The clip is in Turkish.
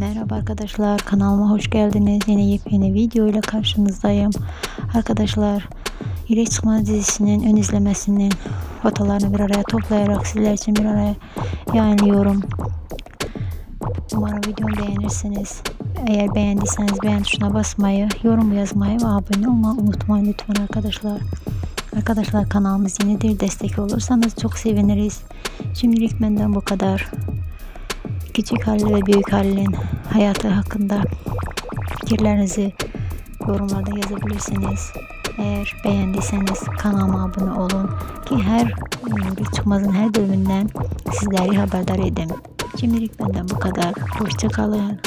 Merhaba arkadaşlar kanalıma hoş geldiniz. Yine yepyeni video ile karşınızdayım. Arkadaşlar İreç Çıkmaz dizisinin ön izlemesinin fotolarını bir araya toplayarak sizler için bir araya yayınlıyorum. Umarım videomu beğenirsiniz. Eğer beğendiyseniz beğen tuşuna basmayı, yorum yazmayı ve abone olmayı unutmayın lütfen arkadaşlar. Arkadaşlar kanalımız yenidir. Destek olursanız çok seviniriz. Şimdilik benden bu kadar. Küçük Halil ve Büyük Halil'in hayatı hakkında fikirlerinizi yorumlarda yazabilirsiniz. Eğer beğendiyseniz kanalıma abone olun ki her e, çıkmazın her bölümünden sizleri haberdar edeyim. Şimdilik benden bu kadar. Hoşçakalın.